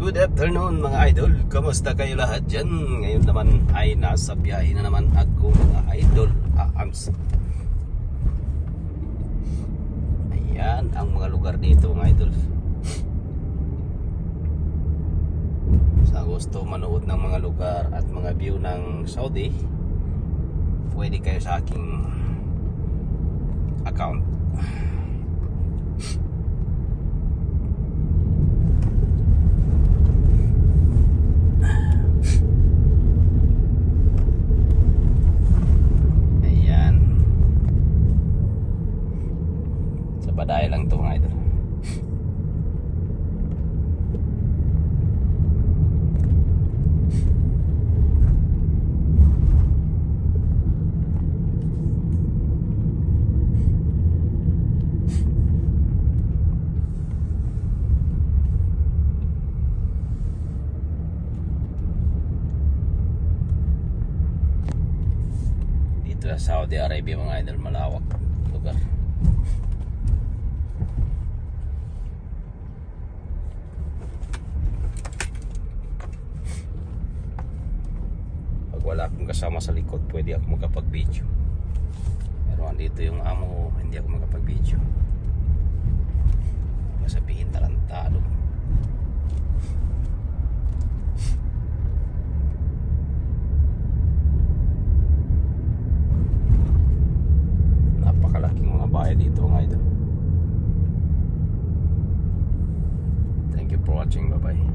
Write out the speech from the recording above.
Good afternoon mga idol. Kamusta kayo lahat dyan? Ngayon naman ay nasa biyahe na naman ako mga idol. Aams. Ayan ang mga lugar dito mga idol. Sa gusto manood ng mga lugar at mga view ng Saudi, pwede kayo sa aking account. Ayan. Sa badaya lang to mga idol. Dito sa Saudi Arabia mga idol malawak pag wala akong kasama sa likod pwede ako magkapag-video. Pero andito yung amo hindi ako magkapag-video. Sabihin tarantado. Napakalaking mga bahay dito mga idol. Thank you for watching. Bye bye